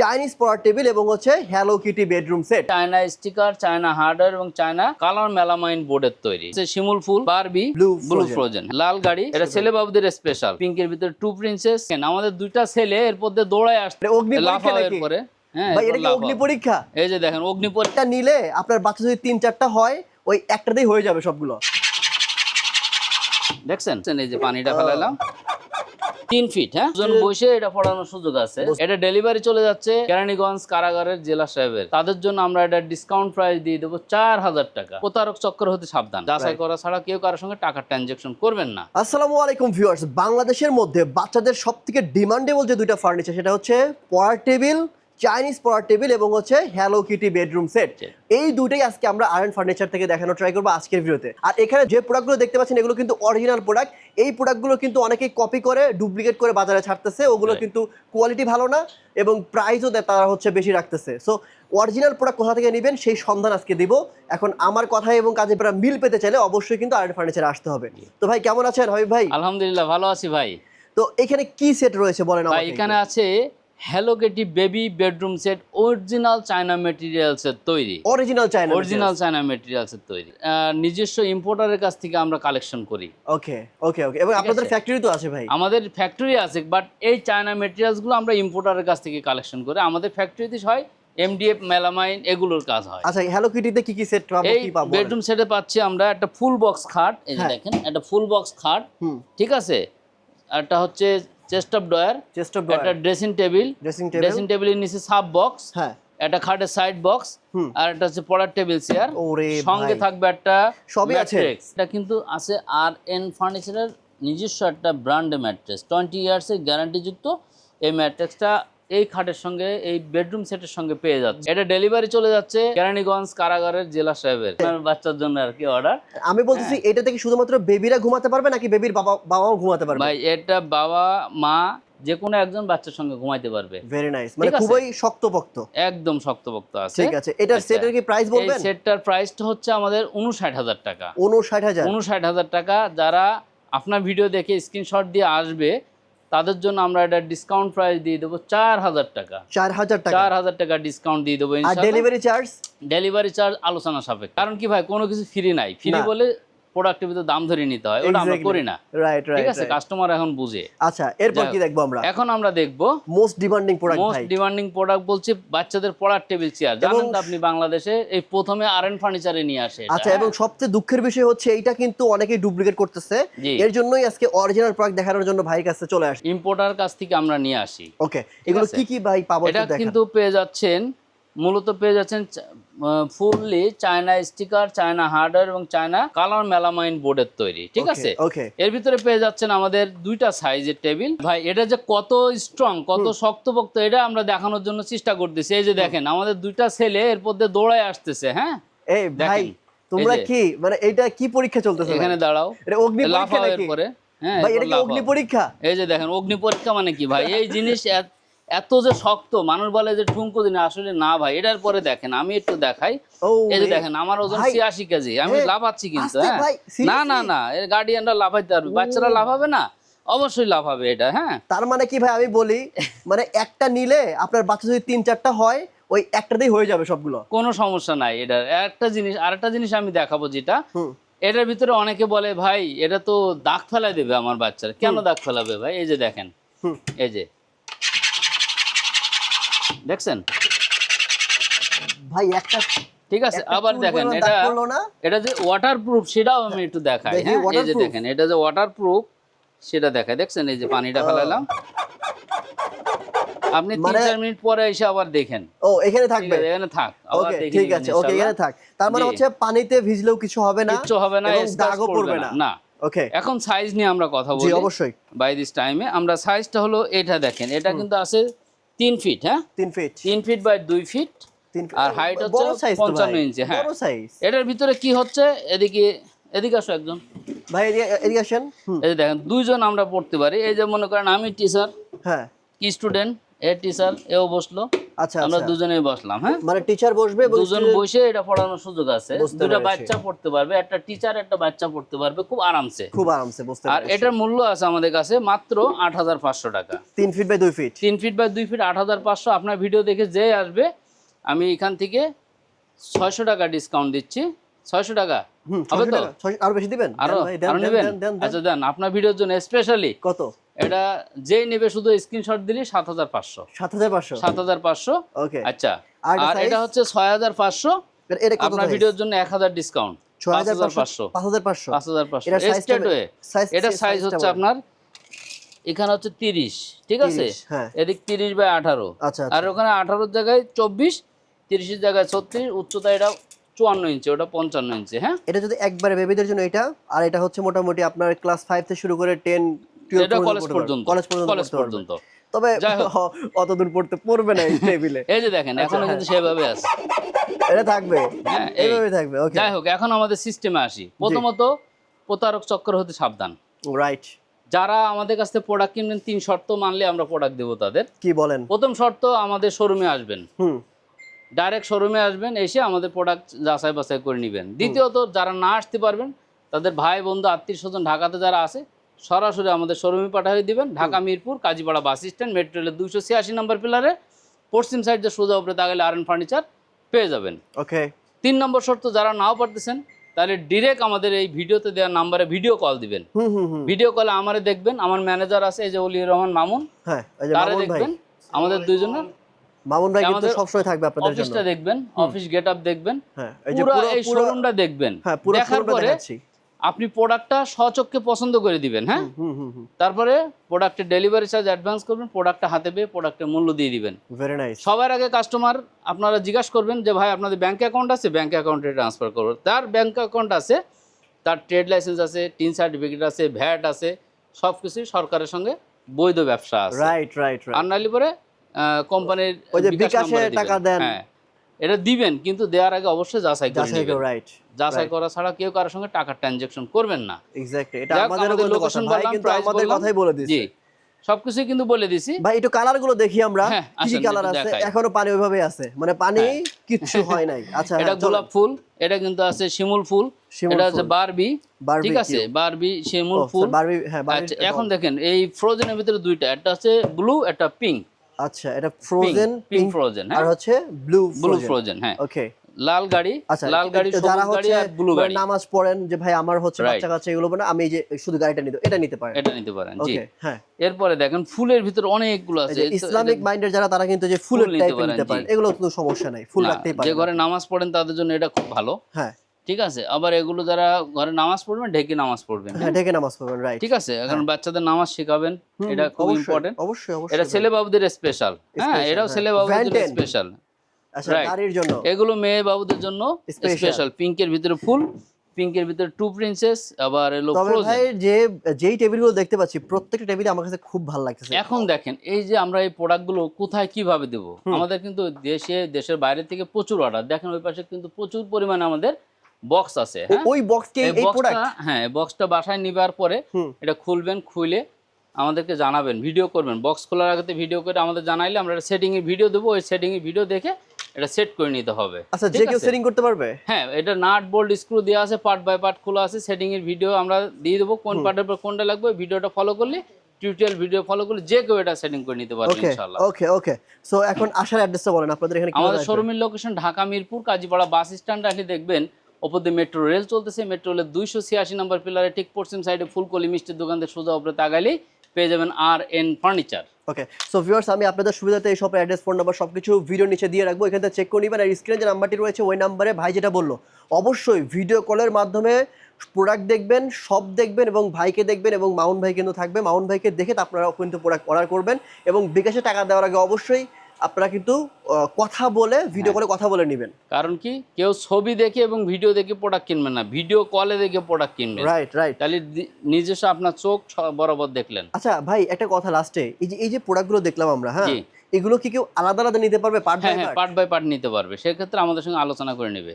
Chinese পড়ার table এবং হচ্ছে hello kitty bedroom set China sticker China hardware এবং চায়না কালার মেলামাইন বোর্ডের তৈরি। শিমুল ফুল বারবি Blue ব্লু ফ্রোজেন লাল গাড়ি এটা ছেলে বাবুদের স্পেশাল পিঙ্কের ভিতরে টু প্রিন্সেস আমাদের দুইটা ছেলে এর মধ্যে দৌড়ায় আসছে। এটা অগ্নি পরীক্ষা লাফাও এরপরে। হ্যাঁ এটা কি অগ্নি পরীক্ষা? এই যে দেখেন অগ্নি পরীক্ষা। নিলে আপনার বাচ্চা যদি তিন চারটা হয় ওই একটাতেই হয়ে যাবে সবগুলো। দেখছেন? এই যে পানিটা ফেলালাম তিন ফিট হ্যাঁ? দুজন বসে এটা পড়ানোর সুযোগ আছে। এটা ডেলিভারি চলে যাচ্ছে কেরানীগঞ্জ কারাগারের জেলা সাহেবের। তাদের জন্য আমরা এটা ডিসকাউন্ট প্রাইস দিয়ে দেবো চার হাজার টাকা। প্রতারক চক্র হতে সাবধান। যাচাই করা ছাড়া কেউ কারোর সঙ্গে টাকার ট্রানজেকশন করবেন না। আসসালামু আলাইকুম ভিউয়ার্স বাংলাদেশের মধ্যে বাচ্চাদের সব থেকে ডিমান্ডেবল যে দুইটা ফার্নিচার সেটা হচ্ছে পড়ার টেবিল চাইনিজ পড়ার টেবিল এবং হচ্ছে হ্যালো কিটি বেডরুম সেট এই দুটোই আজকে আমরা আয়রন ফার্নিচার থেকে দেখানো ট্রাই করব আজকের ভিডিওতে। আর এখানে যে প্রোডাক্টগুলো দেখতে পাচ্ছেন এগুলো কিন্তু অরিজিনাল প্রোডাক্ট এই প্রোডাক্টগুলো কিন্তু অনেকেই কপি করে ডুপ্লিকেট করে বাজারে ছাড়তেছে। ওগুলো কিন্তু কোয়ালিটি ভালো না এবং প্রাইসও তারা হচ্ছে বেশি রাখতেছে। সো অরিজিনাল প্রোডাক্ট কোথা থেকে নেবেন সেই সন্ধান আজকে দিব। এখন আমার কথা এবং কাজে আপনারা মিল পেতে চাইলে অবশ্যই কিন্তু আয়রন ফার্নিচারে আসতে হবে। তো ভাই কেমন আছেন হাবিব ভাই? আলহামদুলিল্লাহ ভালো আছি ভাই। তো এখানে কি সেট রয়েছে বলেন ভাই এখানে আছে hello Getty baby bedroom set original China materials এর তৈরি। Original China original China materials এর তৈরি। নিজস্ব ইম্পোর্টারের কাছ থেকে আমরা কালেকশন করি। ওকে ওকে ওকে এবং আপনাদের ফ্যাক্টরি তো আছে ভাই। আমাদের ফ্যাক্টরি আছে বাট এই চায়না মেটেরিয়ালসগুলো আমরা ইম্পোর্টারের কাছ থেকে কালেকশন করি। আমাদের ফ্যাক্টরিতে হয় এমডিএফ মেলামাইন এগুলোর কাজ হয়। আচ্ছা হ্যালো কিটিতে কি কি সেট পাবো কি পাবো? বেডরুম সেটে পাচ্ছি আমরা একটা ফুল বক্স খাট এই যে হ্যাঁ। দেখেন একটা ফুল বক্স খাট। ঠিক আছে? একটা হচ্ছে chest of drawer chest of একটা dressing table dressing table dressing টেবিলের নিচে সাব বক্স হ্যাঁ। একটা খাটের সাইড বক্স আর একটা হচ্ছে পড়ার টেবিল চেয়ার ওরে সঙ্গে থাকবে একটা সবই আছে? এটা কিন্তু আছে আর এন ফার্নিচারের নিজস্ব একটা ব্র্যান্ড ম্যাট্রেস টোয়েন্টি ইয়ার্সের গ্যারান্টিযুক্ত এই ম্যাট্রেক্সটা এই খাটের সঙ্গে এই বেডরুম সেটের সঙ্গে পেয়ে যাচ্ছে। এটা ডেলিভারি চলে যাচ্ছে কেরানীগঞ্জ কারাগারের জেলা সাহেবের। বাচ্চার জন্য আর কি অর্ডার আমি বলতেছি হ্যাঁ। এটা থেকে শুধুমাত্র বেবিরা ঘুমাতে পারবে নাকি বেবির বাবা বাবাও ঘুমাতে পারবে? ভাই এটা বাবা মা যে কোনো একজন বাচ্চার সঙ্গে ঘুমাইতে পারবে। ভেরি নাইস মানে। খুবই শক্তপোক্ত। একদম শক্তপোক্ত আছে। ঠিক আছে। এটার আচ্ছা। সেটের কি প্রাইস এই বলবেন? সেটটার প্রাইসটা হচ্ছে আমাদের উনষাট হাজার টাকা। উনষাট হাজার। উনষাট হাজার টাকা যারা আপনার ভিডিও দেখে স্ক্রিনশট দিয়ে আসবে তাদের জন্য আমরা এটা ডিসকাউন্ট প্রাইস দিয়ে দেবো চার হাজার টাকা। চার হাজার টাকা। চার হাজার টাকা ডিসকাউন্ট দিয়ে দেবো ডেলিভারি চার্জ ডেলিভারি চার্জ আলোচনা সাপেক্ষ। কারণ কি ভাই কোনো কিছু ফ্রি নাই। ফ্রি বলে প্রোডাক্টের ভিতরে দাম ধরে নিতে হয় ওটা আমরা করি না। রাইট ঠিক আছে? কাস্টমার এখন বুঝে। আচ্ছা এরপর কি দেখব আমরা? এখন আমরা দেখব most demanding product most demanding product বলছে বাচ্চাদের পড়ার টেবিল চেয়ার জানেন তো আপনি বাংলাদেশে এই প্রথমে আর এন ফার্নিচারে নিয়ে আসে আচ্ছা এবং? সবচেয়ে দুঃখের বিষয় হচ্ছে এইটা কিন্তু অনেকেই ডুপ্লিকেট করতেছে। এর জন্যই আজকে অরিজিনাল প্রোডাক্ট দেখানোর জন্য ভাইয়ের কাছে চলে আসি ইম্পোর্টার কাছ থেকে আমরা নিয়ে আসি। ওকে এগুলো। কি কি ভাই পাবো এটা কিন্তু পেয়ে যাচ্ছেন মূলত পেয়ে যাচ্ছেন fully China sticker China hardware এবং চায়না কালার মেলামাইন বোর্ডের তৈরি ঠিক আছে? এর ভিতরে পেয়ে যাচ্ছেন আমাদের দুইটা সাইজের টেবিল ভাই এটা যে কত স্ট্রং কত শক্তপোক্ত এটা আমরা দেখানোর জন্য চেষ্টা করতেছি। এই যে দেখেন আমাদের দুইটা ছেলে এর মধ্যে দৌড়ায় আসতেছে হ্যাঁ? এই ভাই তোমরা কি মানে এটা কি পরীক্ষা চলতেছে এখানে দাঁড়াও। এটা অগ্নি পরীক্ষা নাকি? হ্যাঁ ভাই এটা কি অগ্নি পরীক্ষা? এই যে দেখেন অগ্নি পরীক্ষা মানে কি ভাই? এই জিনিস এত- যে শক্ত মানুষ বলে যে ঠুঙ্কো দিন আসলে না ভাই এটার পরে দেখেন আমি একটু দেখাই। এই যে দেখেন আমার ওজন ছিয়াশি কেজি আমি লাফাচ্ছি কিন্তু হ্যাঁ। না না না এর গার্ডিয়ানরা লাফাইতে পারবে বাচ্চারা লাফাবে না অবশ্যই লাফাবে এটা হ্যাঁ। তার মানে কি ভাই আমি বলি মানে একটা নিলে আপনার বাচ্চা যদি তিন চারটা হয় ওই একটাতেই হয়ে যাবে সবগুলো। কোনো সমস্যা নাই এটা একটা জিনিস আরেকটা জিনিস আমি দেখাবো যেটা। এটার ভিতরে অনেকে বলে ভাই এটা তো দাগ ফেলাই দেবে আমার বাচ্চারা কেন দাগ ফেলাবে ভাই? এই যে দেখেন এই যে। দেখছেন? ভাই একটা ঠিক আছে আবার দেখেন এটা এটা যে ওয়াটার প্রুফ সেটাও আমি একটু দেখাই হ্যাঁ? এই যে দেখেন এটা যে ওয়াটার প্রুফ সেটা দেখায় দেখছেন এই যে পানিটা ফেলালাম। আপনি তিন মানে- চার মিনিট পরে এসে আবার দেখেন। ও এখানে থাকবে? এখানে থাক আবার ওকে ঠিক আছে ওকে এখানে থাক। তার মানে হচ্ছে পানিতে ভিজলেও কিছু হবে না কিচ্ছু হবে না দাগও পড়বে না। না। ওকে। এখন সাইজ নিয়ে আমরা কথা জি বলি। অবশ্যই। বাই দিস টাইমে আমরা সাইজটা হলো এটা দেখেন এটা কিন্তু আছে তিন ফিট হ্যাঁ? তিন ফিট তিন ফিট বাই দুই ফিট আর হাইট হচ্ছে পঞ্চান্ন ইঞ্চি, হ্যাঁ। এটার ভিতরে কি হচ্ছে? এদিকে এদিকে আসো একজন। ভাই এদিকে- আসেন। এই দেখেন দুইজন আমরা পড়তে পারি। এই যে মনে করেন আমি টিচার হ্যাঁ। কি স্টুডেন্ট এ টিচার এও বসল। আচ্ছা আমরা আচ্ছা। দুজনেই বসলাম হ্যাঁ? মানে টিচার বসবে দুজন বসে এটা পড়ানোর সুযোগ আছে। দুটা বাচ্চা পড়তে পারবে একটা টিচার একটা বাচ্চা পড়তে পারবে খুব আরামসে। খুব আরামসে বুঝতে আর এটার মূল্য আছে আমাদের কাছে মাত্র আট হাজার পাঁচশো টাকা। তিন ফিট বাই দুই ফিট তিন ফিট বাই দুই ফিট আট হাজার পাঁচশো। আপনার ভিডিও দেখে যে আসবে আমি এখান থেকে ছয়শো টাকা ডিসকাউন্ট দিচ্ছি। ছয়শো টাকা? হবে তো? আরও বেশি দিবেন? আরও? নেবেন। আচ্ছা দেন আপনার ভিডিওর জন্য স্পেশালি কত? এটা যেই নেবে শুধু স্ক্রিনশট দিলে সাত হাজার পাঁচশো। সাত হাজার পাঁচশো? সাত হাজার পাঁচশো। ওকে আচ্ছা। আর এটা হচ্ছে ছয় হাজার পাঁচশো। আপনার ভিডিওর জন্য এক হাজার ডিসকাউন্ট ছয় পাঁচ হাজার হাজার পাঁচশো। পাঁচশো পাঁচ হাজার পাঁচশো। পাঁচ হাজার পাঁচশো। এটার size টা স্টেট ওয়ে এটা সাইজ হচ্ছে আপনার এখানে হচ্ছে তিরিশ ঠিক আছে? হ্যাঁ। এদিক তিরিশ বাই আঠারো। আচ্ছা আর ওখানে আঠারোর জায়গায় চব্বিশ তিরিশের জায়গায় ছত্রিশ উচ্চতা এটা চুয়ান্ন ইঞ্চি ওটা পঞ্চান্ন ইঞ্চি হ্যাঁ? এটা যদি একবারে বেবিদের জন্য এটা আর এটা হচ্ছে মোটামুটি আপনার ক্লাস ফাইভ থেকে শুরু করে টেন এটা কলেজ পর্যন্ত কলেজ পর্যন্ত। কলেজ পড়তে পারবে। পর্যন্ত। তবে যাই হোক। অত দূর পড়তে পড়বে না এই টেবিলে এই যে দেখেন এখনও হ্যাঁ। কিন্তু সেভাবে আছে। এটা থাকবে? হ্যাঁ এইভাবে থাকবে ওকে যাই হোক এখন আমাদের সিস্টেমে আসি। প্রথমত প্রতারক চক্র হতে সাবধান। রাইট যারা আমাদের কাছ থেকে প্রোডাক্ট কিনবেন তিন শর্ত মানলে আমরা প্রোডাক্ট দেবো তাদের। কি বলেন? প্রথম শর্ত আমাদের শোরুমে আসবেন। হুম। ডাইরেক্ট শোরুমে আসবেন এসে আমাদের প্রোডাক্ট যাচাই বাছাই করে নেবেন। দ্বিতীয়ত যারা না আসতে পারবেন তাদের ভাই বন্ধু আত্মীয় স্বজন ঢাকাতে যারা আছে সরাসরি আমাদের শোরুমে পাঠিয়ে দিবেন। Dhaka Mirpur Kazipara bus stand metro রেলের দুইশো ছিয়াশি নম্বর পিলারে। পশ্চিম সাইড যে সোজা উপরে তাগেলে আর ফার্নিচার পেয়ে যাবেন। ওকে। তিন নম্বর শর্ত যারা নাও পারতেছেন তাহলে ডিরেক্ট আমাদের এই ভিডিওতে দেওয়া নাম্বারে ভিডিও কল দিবেন। হুম হুম হুম। ভিডিও কলে আমারে দেখবেন আমার ম্যানেজার আছে এই যে অলিউর রহমান মামুন। হ্যাঁ এই যে তারে দেখবেন আমাদের দুইজনের। মামুন ভাই কিন্তু আমাদের সবসময় থাকবে আপনাদের জন্য। অফিসটা দেখবেন অফিস গেট আপ দেখবেন। হ্যাঁ এই যে পুরো এই শোরুমটা দেখবেন। হ্যাঁ পুরো দেখার পরে দেখাচ্ছি। আপনি প্রোডাক্টটা সচক্ষে পছন্দ করে দিবেন হ্যাঁ? তারপরে প্রোডাক্টের ডেলিভারি চার্জ অ্যাডভান্স করবেন প্রোডাক্টটা হাতে পেয়ে প্রোডাক্টের মূল্য দিয়ে দিবেন। ভেরি নাইস সবার আগে কাস্টমার আপনারা জিজ্ঞাসা করবেন যে ভাই আপনাদের ব্যাংক অ্যাকাউন্ট আছে? ব্যাংক অ্যাকাউন্টে ট্রান্সফার করব। তার ব্যাংক অ্যাকাউন্ট আছে তার ট্রেড লাইসেন্স আছে টিন সার্টিফিকেট আছে ভ্যাট আছে সব কিছুই সরকারের সঙ্গে বৈধ ব্যবসা আছে। রাইট রাইট আর নাইলে পরে কোম্পানির ওই যে বিকাশে টাকা দেন। হ্যাঁ। এটা দিবেন কিন্তু দেওয়ার আগে অবশ্যই যাচাই করে যাচাই নেবেন। রাইট যাচাই করা ছাড়া কেউ কারোর সঙ্গে টাকা ট্রানজাকশন করবেন না। এক্স্যাক্টলি এটা আমাদের লোকেশন বললাম কিন্তু প্রাইস আমাদের কথাই বলে দিয়েছে। জি সবকিছুই কিন্তু বলে দিছি ভাই একটু কালারগুলো দেখি আমরা হ্যাঁ, কি কি কালার আছে? এখনও পানি ওইভাবে আছে মানে পানি হ্যাঁ। কিচ্ছু হয় নাই। আচ্ছা এটা গোলাপ ফুল এটা কিন্তু আছে শিমুল ফুল এটা ফুল। বারবি। ঠিক আছে? বারবি শিমুল ফুল। বারবি হ্যাঁ আচ্ছা এখন দেখেন এই ফ্রোজেনের ভিতরে দুইটা একটা হচ্ছে ব্লু একটা পিঙ্ক আচ্ছা এটা ফ্রোজেন পিঙ্ক ফ্রোজেন আর হচ্ছে ব্লু ব্লু ফ্রোজেন হ্যাঁ। ওকে লাল গাড়ি আচ্ছা লাল গাড়ি যারা সবুজ গাড়ি হচ্ছে আর ব্লু গাড়ি। নামাজ পড়েন যে ভাই আমার হচ্ছে বাচ্চা কাচ্চা এগুলো না আমি যে শুধু গাড়িটা নিতে এটা নিতে পারেন। এটা নিতে পারেন জি। হ্যাঁ। এরপরে দেখেন ফুলের ভিতরে অনেকগুলো আছে। ইসলামিক মাইন্ডের যারা তারা কিন্তু যে ফুলের ফুল নিতে পারেন। পারেন এগুলো কোনো সমস্যা নাই ফুল রাখতেই যে ঘরে নামাজ পড়েন তাদের জন্য এটা খুব ভালো। হ্যাঁ। ঠিক আছে? আবার এগুলো যারা ঘরে নামাজ পড়বেন ঢেকে নামাজ পড়বেন। হ্যাঁ ঢেকে নামাজ পড়বেন রাইট ঠিক আছে? এখন বাচ্চাদের নামাজ শেখাবেন এটা খুব ইম্পর্টেন্ট অবশ্যই অবশ্যই এটা ছেলে বাবুদের স্পেশাল হ্যাঁ এটাও হ্যাঁ। ছেলে বাবুদের স্পেশাল আচ্ছা. জন্য। এগুলো মেয়ে বাবুদের জন্য। স্পেশাল পিঙ্কের ভিতরে ফুল পিঙ্কের ভিতরে টু প্রিন্সেস আবার এলো তবে ভাই যে যেই টেবিলগুলো দেখতে পাচ্ছি প্রত্যেকটা টেবিলে আমার কাছে খুব ভালো লাগতেছে। এখন দেখেন এই যে আমরা এই প্রোডাক্টগুলো কোথায় কীভাবে দেব? আমাদের কিন্তু দেশে দেশের বাইরে থেকে প্রচুর অর্ডার দেখেন ওই পাশে কিন্তু প্রচুর পরিমাণে আমাদের বক্স আছে হ্যাঁ? ওই বক্সকে এই প্রোডাক্ট হ্যাঁ বক্সটা বাসায় নিবার পরে এটা খুলবেন খুলে আমাদেরকে জানাবেন ভিডিও করবেন। বক্স খোলার আগে ভিডিও করে আমাদের জানাইলে আমরা সেটিং এর ভিডিও দেবো ওই সেটিং এর ভিডিও দেখে এটা সেট করে নিতে হবে। আচ্ছা যে কেউ সেটিং করতে পারবে? হ্যাঁ এটা নাট বোল্ট স্ক্রু দেওয়া আছে পার্ট বাই পার্ট খোলা আছে সেটিং এর ভিডিও আমরা দিয়ে দেবো কোন পার্টের পর কোনটা লাগবে ভিডিওটা ফলো করলে টিউটোরিয়াল ভিডিও ফলো করলে যে কেউ এটা সেটিং করে নিতে পারবে ইনশাআল্লাহ। ওকে ওকে সো এখন আসার অ্যাড্রেসটা বলেন আপনাদের এখানে আমাদের শোরুমের location Dhaka Mirpur Kazipara bus stand আসলে দেখবেন ওপর দিয়ে মেট্রো রেল চলতেছে মেট্রো রেলের দুইশো ছিয়াশি নম্বর পিলারে ঠিক পশ্চিম সাইডে ফুলকলি মিষ্টির দোকান থেকে সোজা উপরে তাকাইলেই পেয়ে যাবেন R N furniture okay so viewers আমি আপনাদের সুবিধাতে এই শপের অ্যাড্রেস ফোন নাম্বার সব কিছু ভিডিও নিচে দিয়ে রাখব। এখান থেকে চেক করে নেবেন। আর স্ক্রিনে যে নাম্বারটি রয়েছে, ওই নাম্বারে ভাই যেটা বলল, অবশ্যই ভিডিও কলের মাধ্যমে প্রোডাক্ট দেখবেন সব দেখবেন এবং ভাইকে দেখবেন এবং মাউন্ট ভাই কিন্তু থাকবে। মাউন্ট ভাইকে দেখে আপনারা কিন্তু প্রোডাক্ট অর্ডার করবেন এবং বিকাশে টাকা দেওয়ার আগে অবশ্যই আপনারা কিন্তু কথা বলে ভিডিও করে কলে কথা বলে নেবেন। কারণ কি? কেউ ছবি দেখে এবং ভিডিও দেখে প্রোডাক্ট কিনবেন না। ভিডিও কলে দেখে প্রোডাক্ট কিনবেন। রাইট রাইট তাহলে নিজস্ব আপনার চোখ বরাবর দেখলেন। আচ্ছা ভাই একটা কথা লাস্টে এই যে এই যে প্রোডাক্টগুলো দেখলাম আমরা হ্যাঁ? এগুলো কি কেউ আলাদা আলাদা নিতে পারবে পার্ট হ্যাঁ বাই হ্যাঁ পার্ট বাই পার্ট নিতে পারবে। সেক্ষেত্রে আমাদের সঙ্গে আলোচনা করে নেবে।